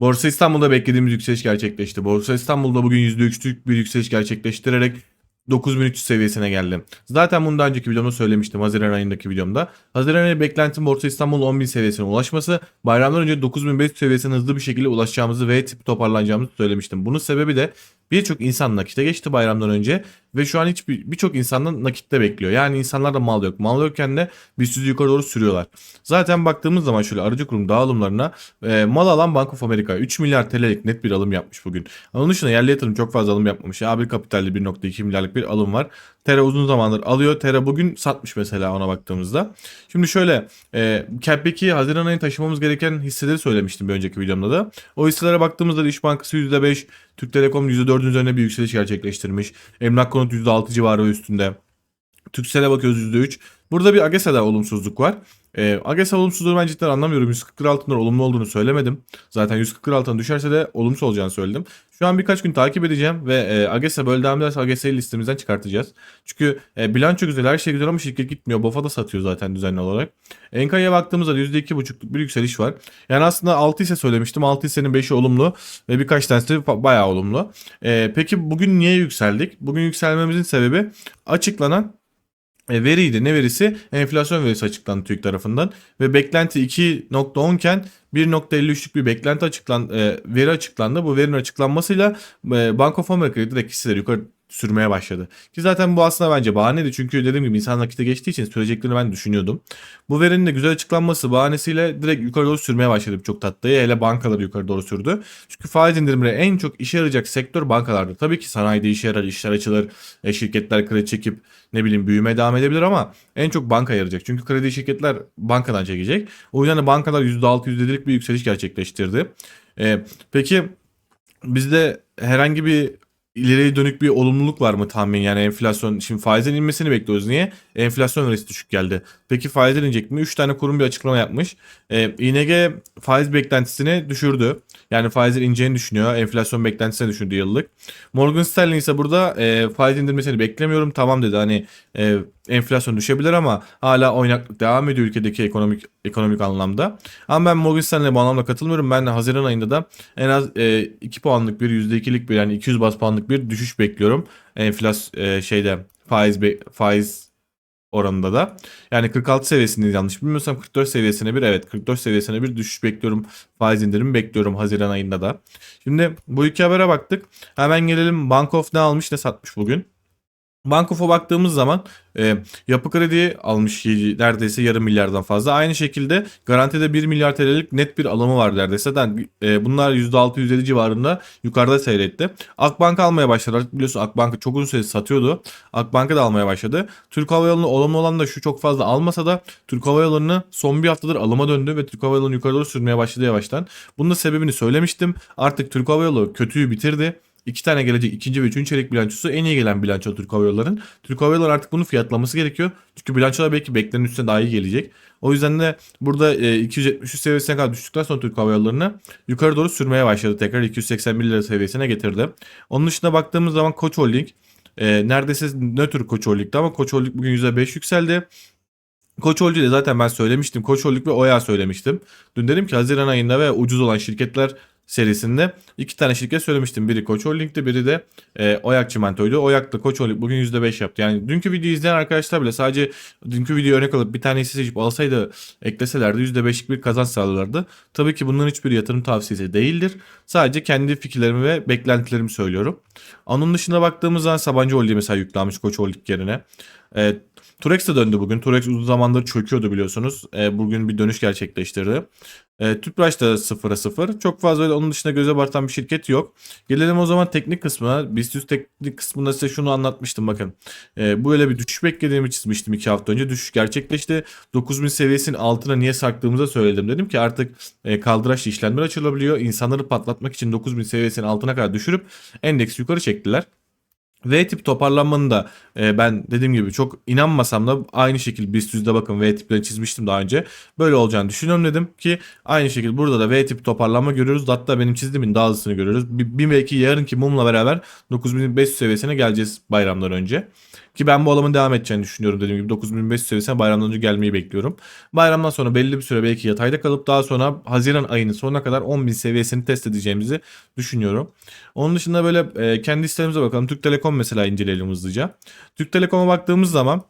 Borsa İstanbul'da beklediğimiz yükseliş gerçekleşti. Borsa İstanbul'da bugün %3'lük bir yükseliş gerçekleştirerek 9300 seviyesine geldi. Zaten bunu daha önceki videomda söylemiştim Haziran ayındaki videomda. Haziran ayı beklentim Borsa İstanbul 10.000 seviyesine ulaşması. Bayramdan önce 9500 seviyesine hızlı bir şekilde ulaşacağımızı ve tip toparlanacağımızı söylemiştim. Bunun sebebi de birçok insan nakite geçti bayramdan önce ve şu an hiçbir birçok insandan nakitte bekliyor. Yani insanlarda mal yok. Mal yokken de BIST yukarı doğru sürüyorlar. Zaten baktığımız zaman şöyle aracı kurum dağılımlarına e, mal alan Bank of America 3 milyar TL'lik net bir alım yapmış bugün. Onun dışında yerli yatırım çok fazla alım yapmamış. A1 Kapital'de 1.2 milyarlık bir alım var. Terra uzun zamandır alıyor. Terra bugün satmış mesela ona baktığımızda. Şimdi şöyle e, peki Haziran ayı taşımamız gereken hisseleri söylemiştim bir önceki videomda da. O hisselere baktığımızda İş Bankası %5, Türk Telekom %4'ün üzerine bir yükseliş gerçekleştirmiş. Emlak Konut %6 civarı üstünde. Türksel'e bakıyoruz %3. Burada bir Agesa'da olumsuzluk var. E, Agesa olumsuzluğu ben cidden anlamıyorum. 140 lira olumlu olduğunu söylemedim. Zaten 140 lira düşerse de olumsuz olacağını söyledim. Şu an birkaç gün takip edeceğim ve e, Agesa böyle devam ederse Agesa'yı listemizden çıkartacağız. Çünkü e, bilanço güzel, her şey güzel ama şirket gitmiyor. BOFA da satıyor zaten düzenli olarak. Enka'ya baktığımızda %2,5'luk bir yükseliş var. Yani aslında 6 ise söylemiştim. 6 hissenin 5'i olumlu ve birkaç tanesi bayağı olumlu. E, peki bugün niye yükseldik? Bugün yükselmemizin sebebi açıklanan veriydi. Ne verisi? Enflasyon verisi açıklandı TÜİK tarafından ve beklenti 2.10 iken 1.53'lük bir beklenti açıklan e, veri açıklandı. Bu verinin açıklanmasıyla e, Bank of America direkt hisseleri yukarı sürmeye başladı. Ki zaten bu aslında bence bahaneydi. Çünkü dediğim gibi insan nakite geçtiği için süreceklerini ben düşünüyordum. Bu verinin de güzel açıklanması bahanesiyle direkt yukarı doğru sürmeye başladı çok tatlıyı. Hele bankaları yukarı doğru sürdü. Çünkü faiz indirimleri en çok işe yarayacak sektör bankalardır. Tabii ki sanayide işe yarar, işler açılır, e, şirketler kredi çekip ne bileyim büyümeye devam edebilir ama en çok banka yarayacak. Çünkü kredi şirketler bankadan çekecek. O yüzden de bankalar %6 %7'lik bir yükseliş gerçekleştirdi. E, peki bizde herhangi bir ileriye dönük bir olumluluk var mı tahmin? Yani enflasyon şimdi faizin inmesini bekliyoruz. Niye? Enflasyon verisi düşük geldi. Peki faiz inecek mi? 3 tane kurum bir açıklama yapmış. Ee, ING faiz beklentisini düşürdü. Yani faizin ineceğini düşünüyor. Enflasyon beklentisini düşürdü yıllık. Morgan Stanley ise burada e, faiz indirmesini beklemiyorum. Tamam dedi hani e, enflasyon düşebilir ama hala oynaklık devam ediyor ülkedeki ekonomik ekonomik anlamda. Ama ben Morgan bu anlamda katılmıyorum. Ben de Haziran ayında da en az e, 2 puanlık bir %2'lik bir yani 200 bas puanlık bir düşüş bekliyorum. Enflasyon e, şeyde faiz be, faiz oranında da. Yani 46 seviyesindeyiz yanlış bilmiyorsam 44 seviyesine bir evet 44 seviyesine bir düşüş bekliyorum. Faiz indirimi bekliyorum Haziran ayında da. Şimdi bu iki habere baktık. Hemen gelelim Bank of ne almış ne satmış bugün. Bankof'a baktığımız zaman e, yapı kredi almış neredeyse yarım milyardan fazla. Aynı şekilde garantide 1 milyar TL'lik net bir alımı var neredeyse. Yani, e, bunlar %6-%7 civarında yukarıda seyretti. Akbank almaya başladı. Artık biliyorsun Akbank'ı çok uzun süre satıyordu. Akbank'ı da almaya başladı. Türk Hava Yolu'na olumlu olan da şu çok fazla almasa da Türk Hava Yolu'nu son bir haftadır alıma döndü ve Türk Hava Yolu'nu yukarı doğru sürmeye başladı yavaştan. Bunun da sebebini söylemiştim. Artık Türk Hava Yolu kötüyü bitirdi iki tane gelecek ikinci ve üçüncü çeyrek bilançosu en iyi gelen bilanço Türk Hava Yolları'nın. Türk Hava Yolları artık bunu fiyatlaması gerekiyor. Çünkü bilançolar belki beklenenin üstüne daha iyi gelecek. O yüzden de burada e, 273 seviyesine kadar düştükten sonra Türk Hava Yolları'nı yukarı doğru sürmeye başladı. Tekrar 281 lira seviyesine getirdi. Onun dışında baktığımız zaman Koç Holding e, neredeyse nötr Koç Holding'di ama Koç Holding bugün %5 yükseldi. Koç Holding'de zaten ben söylemiştim. Koç Holding ve Oya söylemiştim. Dün dedim ki Haziran ayında ve ucuz olan şirketler serisinde iki tane şirket söylemiştim. Biri Koç Holding'ti biri de e, Oyak Çimento'ydu. Oyak da Koç Holding bugün %5 yaptı. Yani dünkü videoyu izleyen arkadaşlar bile sadece dünkü videoyu örnek alıp bir tane hisse seçip alsaydı ekleselerdi %5'lik bir kazanç sağlarlardı. Tabii ki bunların hiçbir yatırım tavsiyesi değildir. Sadece kendi fikirlerimi ve beklentilerimi söylüyorum. Onun dışında baktığımız zaman Sabancı Holding mesela yüklenmiş Koç Holding yerine. E, Turex de döndü bugün. Turex uzun zamandır çöküyordu biliyorsunuz. E, bugün bir dönüş gerçekleştirdi. E, Tüpraş da 0'a 0. Çok fazla öyle onun dışında göze bartan bir şirket yok. Gelelim o zaman teknik kısmına. BIST teknik kısmında size şunu anlatmıştım bakın. E, bu öyle bir düşüş beklediğimi çizmiştim 2 hafta önce. Düşüş gerçekleşti. 9000 seviyesinin altına niye sarktığımızı söyledim. Dedim ki artık e, kaldıraçlı işlemler açılabiliyor. İnsanları patlatmak için 9000 seviyesinin altına kadar düşürüp endeks yukarı çektiler. V tip toparlanmanın da e, ben dediğim gibi çok inanmasam da aynı şekilde BIST yüzde bakın V tipleri çizmiştim daha önce. Böyle olacağını düşünüyorum dedim ki aynı şekilde burada da V tip toparlanma görüyoruz. Hatta benim çizdiğimin daha hızlısını görüyoruz. Bir, bir belki yarınki mumla beraber 9500 seviyesine geleceğiz bayramdan önce. Ki ben bu alımın devam edeceğini düşünüyorum dediğim gibi 9500 seviyesine bayramdan önce gelmeyi bekliyorum. Bayramdan sonra belli bir süre belki yatayda kalıp daha sonra Haziran ayının sonuna kadar 10.000 seviyesini test edeceğimizi düşünüyorum. Onun dışında böyle e, kendi isteğimize bakalım. Türk Telekom mesela inceleyelim hızlıca. Türk Telekom'a baktığımız zaman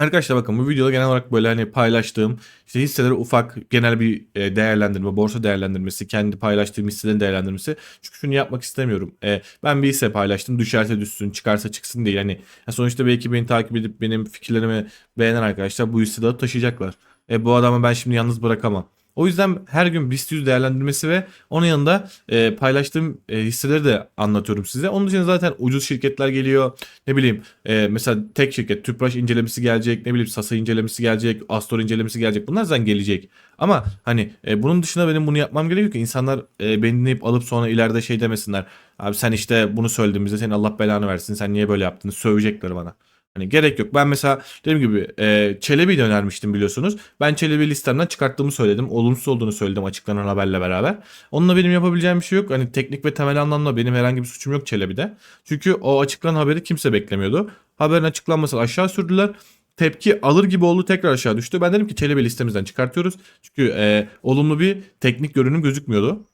Arkadaşlar bakın bu videoda genel olarak böyle hani paylaştığım işte hisseleri ufak genel bir e, değerlendirme, borsa değerlendirmesi, kendi paylaştığım hisselerin değerlendirmesi. Çünkü şunu yapmak istemiyorum. E, ben bir hisse paylaştım düşerse düşsün, çıkarsa çıksın değil. Hani sonuçta belki beni takip edip benim fikirlerimi beğenen arkadaşlar bu hisseleri taşıyacaklar. E, bu adamı ben şimdi yalnız bırakamam. O yüzden her gün BIST 100 değerlendirmesi ve onun yanında e, paylaştığım e, hisseleri de anlatıyorum size. Onun için zaten ucuz şirketler geliyor. Ne bileyim e, mesela tek şirket Tüpraş incelemesi gelecek. Ne bileyim Sasa incelemesi gelecek. Astor incelemesi gelecek. Bunlar zaten gelecek. Ama hani e, bunun dışında benim bunu yapmam gerekiyor ki insanlar e, beni dinleyip alıp sonra ileride şey demesinler. Abi sen işte bunu söyledin bize senin Allah belanı versin. Sen niye böyle yaptın? Sövecekler bana. Hani gerek yok. Ben mesela dediğim gibi e, Çelebi'yi önermiştim biliyorsunuz. Ben Çelebi listemden çıkarttığımı söyledim. Olumsuz olduğunu söyledim açıklanan haberle beraber. Onunla benim yapabileceğim bir şey yok. Hani teknik ve temel anlamda benim herhangi bir suçum yok Çelebi'de. Çünkü o açıklanan haberi kimse beklemiyordu. Haberin açıklanmasını aşağı sürdüler tepki alır gibi oldu tekrar aşağı düştü. Ben dedim ki Çelebi listemizden çıkartıyoruz. Çünkü e, olumlu bir teknik görünüm gözükmüyordu.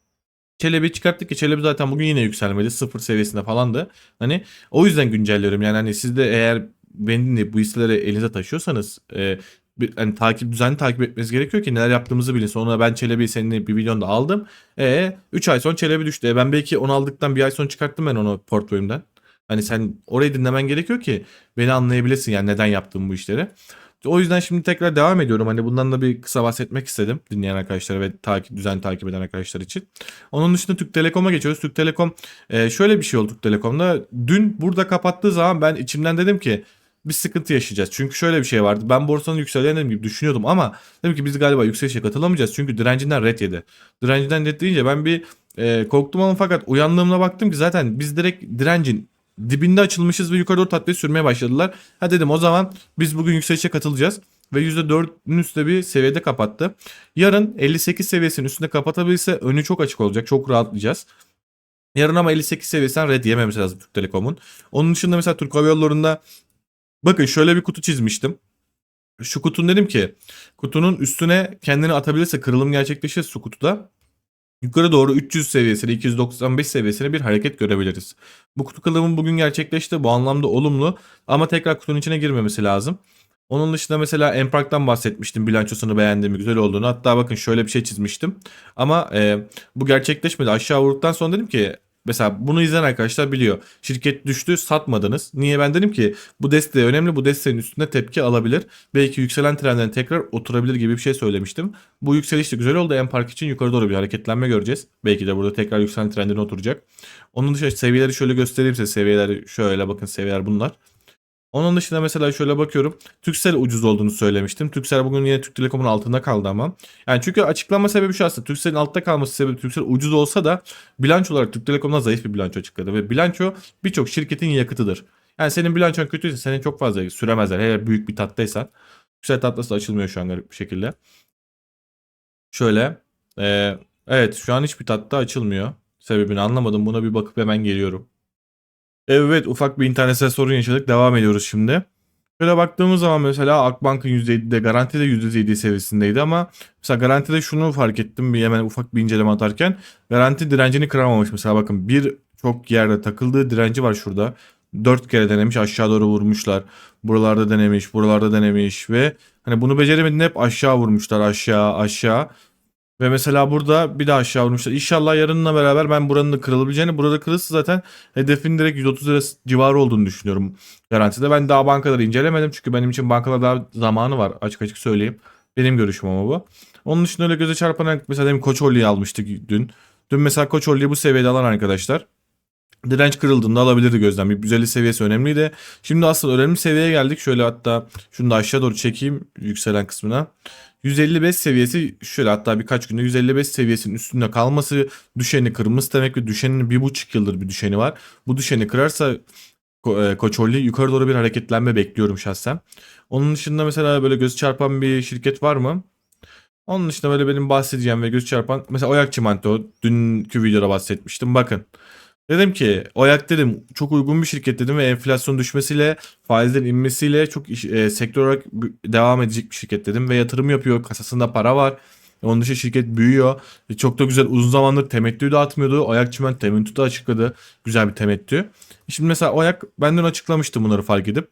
Çelebi çıkarttık ki Çelebi zaten bugün yine yükselmedi. Sıfır seviyesinde falandı. Hani o yüzden güncelliyorum. Yani hani siz de eğer beni dinleyip bu hisseleri elinize taşıyorsanız e, bir, hani takip düzenli takip etmeniz gerekiyor ki neler yaptığımızı bilin. Sonra ben Çelebi senin bir videonda aldım. E 3 ay sonra Çelebi düştü. E, ben belki onu aldıktan bir ay sonra çıkarttım ben onu portföyümden. Hani sen orayı dinlemen gerekiyor ki beni anlayabilesin yani neden yaptığım bu işleri. O yüzden şimdi tekrar devam ediyorum. Hani bundan da bir kısa bahsetmek istedim dinleyen arkadaşlara ve takip düzen takip eden arkadaşlar için. Onun dışında Türk Telekom'a geçiyoruz. Türk Telekom e, şöyle bir şey oldu Türk Telekom'da. Dün burada kapattığı zaman ben içimden dedim ki bir sıkıntı yaşayacağız. Çünkü şöyle bir şey vardı. Ben borsanın yükseleceğini gibi düşünüyordum ama dedim ki biz galiba yükselişe katılamayacağız. Çünkü direncinden red yedi. Direncinden red deyince ben bir e, korktum ama fakat uyandığımda baktım ki zaten biz direkt direncin dibinde açılmışız ve yukarı doğru tatlı sürmeye başladılar. Ha dedim o zaman biz bugün yükselişe katılacağız. Ve %4'ün üstte bir seviyede kapattı. Yarın 58 seviyesinin üstünde kapatabilirse önü çok açık olacak. Çok rahatlayacağız. Yarın ama 58 seviyesinden red yememesi lazım Türk Telekom'un. Onun dışında mesela Türk Hava Yolları'nda bakın şöyle bir kutu çizmiştim. Şu kutun dedim ki kutunun üstüne kendini atabilirse kırılım gerçekleşir su kutuda. Yukarı doğru 300 seviyesine 295 seviyesine bir hareket görebiliriz. Bu kutu kırılımı bugün gerçekleşti. Bu anlamda olumlu ama tekrar kutunun içine girmemesi lazım. Onun dışında mesela Empark'tan bahsetmiştim bilançosunu beğendiğimi güzel olduğunu. Hatta bakın şöyle bir şey çizmiştim. Ama e, bu gerçekleşmedi. Aşağı vurduktan sonra dedim ki Mesela bunu izleyen arkadaşlar biliyor. Şirket düştü satmadınız. Niye ben dedim ki bu desteği önemli. Bu desteğin üstünde tepki alabilir. Belki yükselen trendden tekrar oturabilir gibi bir şey söylemiştim. Bu yükseliş de güzel oldu. Empark için yukarı doğru bir hareketlenme göreceğiz. Belki de burada tekrar yükselen trendine oturacak. Onun dışında seviyeleri şöyle göstereyim size. Seviyeler şöyle bakın seviyeler bunlar. Onun dışında mesela şöyle bakıyorum. Türksel ucuz olduğunu söylemiştim. Türksel bugün yine Türk Telekom'un altında kaldı ama. Yani çünkü açıklama sebebi şu aslında. Türksel'in altta kalması sebebi Türksel ucuz olsa da bilanço olarak Türk Telekom'dan zayıf bir bilanço açıkladı. Ve bilanço birçok şirketin yakıtıdır. Yani senin bilançon kötüyse senin çok fazla süremezler. Eğer büyük bir tattaysan. Türksel tatlısı da açılmıyor şu an garip bir şekilde. Şöyle. E, evet şu an hiçbir tatta açılmıyor. Sebebini anlamadım. Buna bir bakıp hemen geliyorum. Evet ufak bir internetsel sorun yaşadık. Devam ediyoruz şimdi. Şöyle baktığımız zaman mesela Akbank'ın %7'de garantide %7 seviyesindeydi ama mesela garantide şunu fark ettim bir hemen ufak bir inceleme atarken garanti direncini kıramamış mesela bakın bir çok yerde takıldığı direnci var şurada. 4 kere denemiş aşağı doğru vurmuşlar. Buralarda denemiş buralarda denemiş ve hani bunu beceremediğinde hep aşağı vurmuşlar aşağı aşağı. Ve mesela burada bir daha aşağı vurmuşlar. İnşallah yarınla beraber ben buranın da kırılabileceğini, burada kırılırsa zaten hedefin direkt 130 lira civarı olduğunu düşünüyorum garantide. Ben daha bankaları incelemedim çünkü benim için bankalar daha zamanı var açık açık söyleyeyim. Benim görüşüm ama bu. Onun dışında öyle göze çarpan mesela demin Koç almıştık dün. Dün mesela Koç bu seviyede alan arkadaşlar direnç kırıldığında alabilirdi gözden. Bir 150 seviyesi önemliydi. Şimdi asıl önemli seviyeye geldik. Şöyle hatta şunu da aşağı doğru çekeyim yükselen kısmına. 155 seviyesi şöyle hatta birkaç günde 155 seviyesinin üstünde kalması düşeni kırmızı demek ki düşenin bir buçuk yıldır bir düşeni var. Bu düşeni kırarsa e, Koçolli yukarı doğru bir hareketlenme bekliyorum şahsen. Onun dışında mesela böyle göz çarpan bir şirket var mı? Onun dışında böyle benim bahsedeceğim ve göz çarpan mesela Oyak Çimento dünkü videoda bahsetmiştim. Bakın Dedim ki OYAK dedim çok uygun bir şirket dedim ve enflasyon düşmesiyle faizlerin inmesiyle çok iş, e, sektör olarak devam edecek bir şirket dedim ve yatırım yapıyor kasasında para var. Onun dışı şirket büyüyor. E, Çok da güzel uzun zamandır temettü dağıtmıyordu. Oyak Çimen temettü de açıkladı. Güzel bir temettü. Şimdi mesela Oyak benden açıklamıştı bunları fark edip.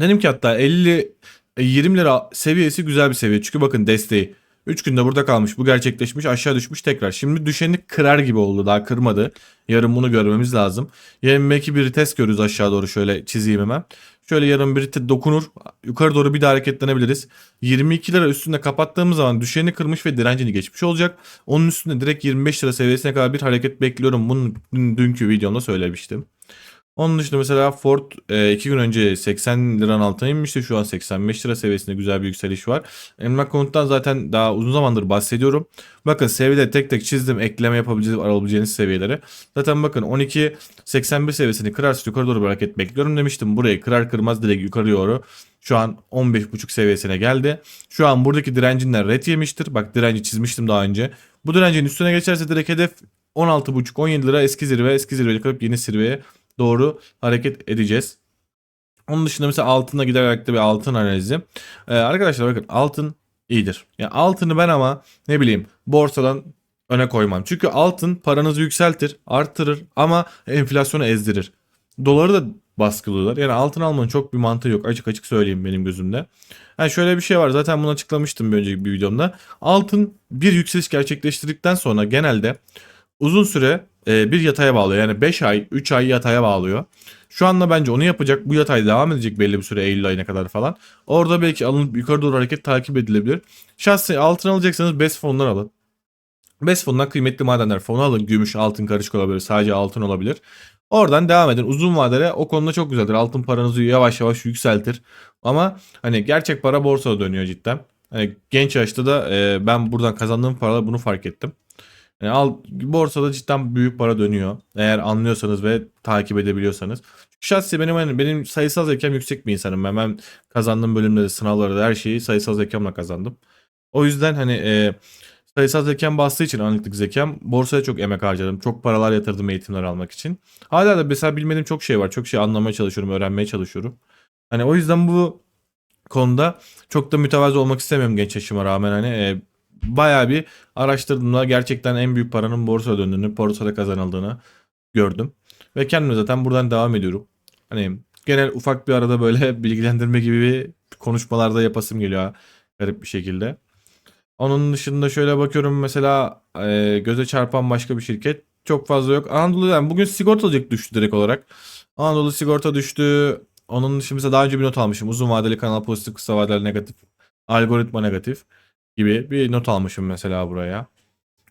Dedim ki hatta 50 e, 20 lira seviyesi güzel bir seviye. Çünkü bakın desteği. 3 günde burada kalmış. Bu gerçekleşmiş. Aşağı düşmüş tekrar. Şimdi düşeni kırar gibi oldu. Daha kırmadı. Yarın bunu görmemiz lazım. Yarın belki bir test görürüz aşağı doğru. Şöyle çizeyim hemen. Şöyle yarın bir dokunur. Yukarı doğru bir daha hareketlenebiliriz. 22 lira üstünde kapattığımız zaman düşeni kırmış ve direncini geçmiş olacak. Onun üstünde direkt 25 lira seviyesine kadar bir hareket bekliyorum. Bunu dün- dünkü videomda söylemiştim. Onun dışında mesela Ford 2 gün önce 80 liranın altına inmişti. Şu an 85 lira seviyesinde güzel bir yükseliş var. Emlak konuttan zaten daha uzun zamandır bahsediyorum. Bakın seviyeleri tek tek çizdim. Ekleme yapabileceğiniz, alabileceğiniz seviyeleri. Zaten bakın 12 81 seviyesini kırarsa yukarı doğru bir hareket bekliyorum demiştim. Burayı kırar kırmaz direkt yukarı doğru. Şu an 15.5 seviyesine geldi. Şu an buradaki direncinden red yemiştir. Bak direnci çizmiştim daha önce. Bu direncin üstüne geçerse direkt hedef 16.5-17 lira eski zirve. Eski zirveyi kırıp yeni zirveye doğru hareket edeceğiz. Onun dışında mesela altına giderek de bir altın analizi. Ee, arkadaşlar bakın altın iyidir. Yani altını ben ama ne bileyim borsadan öne koymam. Çünkü altın paranızı yükseltir, arttırır ama enflasyonu ezdirir. Doları da baskılıyorlar. Yani altın almanın çok bir mantığı yok. Açık açık söyleyeyim benim gözümde. Yani şöyle bir şey var. Zaten bunu açıklamıştım bir önceki bir videomda. Altın bir yükseliş gerçekleştirdikten sonra genelde uzun süre e, bir yataya bağlıyor. Yani 5 ay, 3 ay yataya bağlıyor. Şu anda bence onu yapacak. Bu yatay devam edecek belli bir süre Eylül ayına kadar falan. Orada belki alınıp yukarı doğru hareket takip edilebilir. Şahsi altın alacaksanız BES fonlar alın. BES fonundan kıymetli madenler fonu alın. Gümüş, altın karışık olabilir. Sadece altın olabilir. Oradan devam edin. Uzun vadede o konuda çok güzeldir. Altın paranızı yavaş yavaş yükseltir. Ama hani gerçek para borsada dönüyor cidden. Hani genç yaşta da e, ben buradan kazandığım paralar bunu fark ettim. Yani al, borsada cidden büyük para dönüyor. Eğer anlıyorsanız ve takip edebiliyorsanız. Şahsi benim hani benim sayısal zekam yüksek bir insanım. Ben, ben kazandığım bölümleri, sınavlarda her şeyi sayısal zekamla kazandım. O yüzden hani e, sayısal zekam bastığı için analitik zekam borsaya çok emek harcadım. Çok paralar yatırdım eğitimler almak için. Hala da mesela bilmediğim çok şey var. Çok şey anlamaya çalışıyorum, öğrenmeye çalışıyorum. Hani o yüzden bu konuda çok da mütevazı olmak istemiyorum genç yaşıma rağmen hani e, bayağı bir araştırdığımda gerçekten en büyük paranın borsaya döndüğünü, borsada kazanıldığını gördüm. Ve kendime zaten buradan devam ediyorum. Hani genel ufak bir arada böyle bilgilendirme gibi bir konuşmalarda yapasım geliyor garip bir şekilde. Onun dışında şöyle bakıyorum mesela e, göze çarpan başka bir şirket çok fazla yok. Anadolu yani bugün sigortacılık düştü direkt olarak. Anadolu sigorta düştü. Onun dışında mesela daha önce bir not almışım. Uzun vadeli kanal pozitif, kısa vadeli negatif. Algoritma negatif gibi bir not almışım mesela buraya.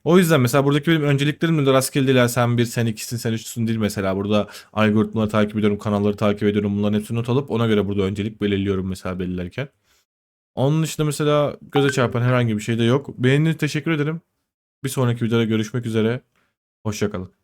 O yüzden mesela buradaki benim önceliklerim de rastgele değil. Sen bir, sen ikisin, sen üçsün değil mesela. Burada algoritmaları takip ediyorum, kanalları takip ediyorum. Bunların hepsini not alıp ona göre burada öncelik belirliyorum mesela belirlerken. Onun dışında mesela göze çarpan herhangi bir şey de yok. Beğendiğiniz teşekkür ederim. Bir sonraki videoda görüşmek üzere. Hoşçakalın.